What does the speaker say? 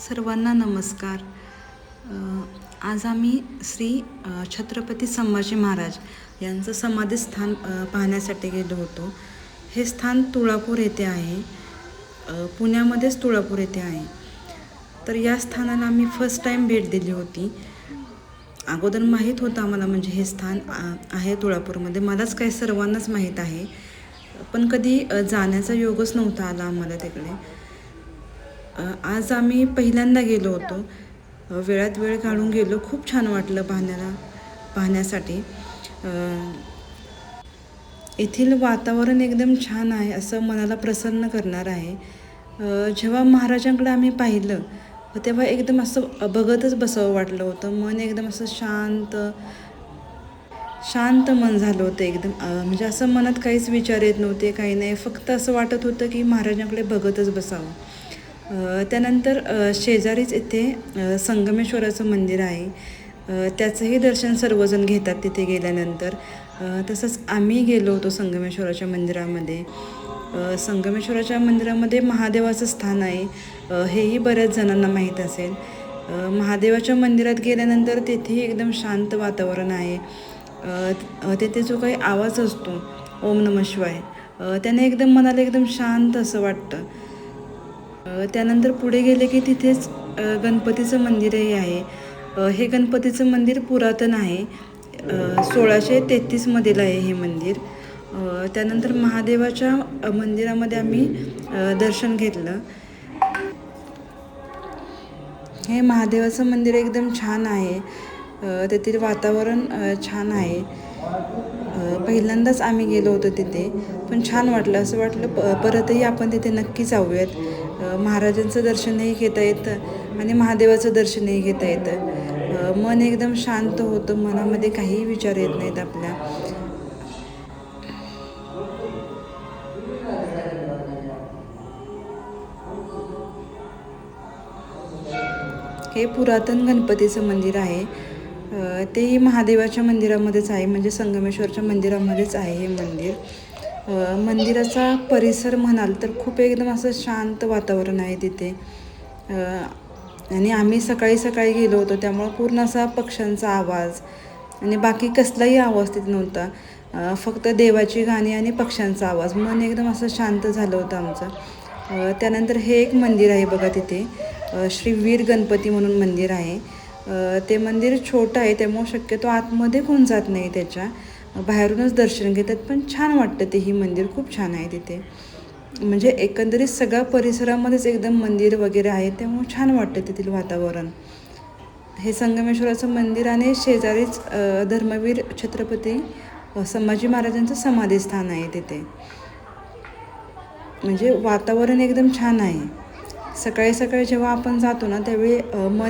सर्वांना नमस्कार. आज आम्ही श्री छत्रपती संभाजी महाराज यांचं समाधी स्थान पाहण्यासाठी गेलो होतो. हे स्थान तुळापूर येथे आहे. पुण्यामध्येच तुळापूर येथे आहे. तर या स्थानाला आम्ही फर्स्ट टाईम भेट दिली होती. अगोदर माहीत होतं आम्हाला म्हणजे हे स्थान आहे तुळापूरमध्ये. मलाच काय सर्वांनाच माहीत आहे. पण कधी जाण्याचा योगच नव्हता आला आम्हाला तिकडे. आज आम्ही पहिल्यांदा गेलो होतो. वेळात वेळ काढून गेलो. खूप छान वाटलं पाहण्याला पाहण्यासाठी. येथील वातावरण एकदम छान आहे असं मनाला प्रसन्न करणार आहे. जेव्हा महाराजांकडे आम्ही पाहिलं तेव्हा एकदम असं बघतच बसावं वाटलं होतं. मन एकदम असं शांत शांत मन झालं होतं एकदम. म्हणजे असं मनात काहीच विचार येत नव्हते काही नाही. फक्त असं वाटत होतं की महाराजांकडे बघतच बसावं. त्यानंतर शेजारीच इथे संगमेश्वराचं मंदिर आहे. त्याचंही दर्शन सर्वजण घेतात तिथे गेल्यानंतर. तसंच आम्ही गेलो होतो संगमेश्वराच्या मंदिरामध्ये. संगमेश्वराच्या मंदिरामध्ये महादेवाचं स्थान आहे. हेही बऱ्याच जणांना माहीत असेल. महादेवाच्या मंदिरात गेल्यानंतर तेथेही एकदम शांत वातावरण आहे. तेथे जो काही आवाज असतो ओम नम शिवाय त्याने एकदम मनाला एकदम शांत असं वाटतं. त्यानंतर पुढे गेले की तिथेच गणपतीचं मंदिरही आहे. हे गणपतीचं मंदिर पुरातन आहे. सोळाशे तेहतीसमधील आहे हे मंदिर. त्यानंतर महादेवाच्या मंदिरामध्ये आम्ही दर्शन घेतलं. हे महादेवाचं मंदिर एकदम छान आहे. तेथील वातावरण छान आहे. पहिल्यांदाच आम्ही गेलो होतो तिथे पण छान वाटलं. असं वाटलं प परतही आपण तिथे नक्की जाऊयात. महाराजांचं दर्शनही घेता येतं आणि महादेवाचं दर्शनही घेता येतं. मन एकदम शांत होतं मनामध्ये काहीही विचार येत नाहीत आपल्या. हे पुरातन गणपतीचं मंदिर आहे. तेही महादेवाच्या मंदिरामध्येच आहे म्हणजे संगमेश्वरच्या मंदिरामध्येच आहे हे मंदिर. मंदिराचा परिसर म्हणाल तर खूप एकदम असं शांत वातावरण आहे तिथे. आणि आम्ही सकाळी सकाळी गेलो होतो त्यामुळं पूर्ण असा पक्ष्यांचा आवाज आणि बाकी कसलाही आवाज तिथे नव्हता. फक्त देवाची गाणी आणि पक्ष्यांचा आवाज. मन एकदम असं शांत झालं होतं आमचं. त्यानंतर हे एक मंदिर आहे बघा तिथे. श्री वीर गणपती म्हणून मंदिर आहे. ते मंदिर छोटं आहे त्यामुळं शक्यतो आतमध्ये कोण जात नाही त्याच्या. बाहेरूनच दर्शन घेतात पण छान वाटतं ते ही मंदिर खूप छान आहे तिथे. म्हणजे एकंदरीत सगळ्या परिसरामध्येच एकदम मंदिर वगैरे आहे त्यामुळे छान वाटतं तेथील वातावरण. हे संगमेश्वराचं मंदिर आणि शेजारीच धर्मवीर छत्रपती संभाजी महाराजांचं समाधीस्थान आहे तिथे. म्हणजे वातावरण एकदम छान आहे. सकाळी सकाळी जेव्हा आपण जातो ना त्यावेळी मन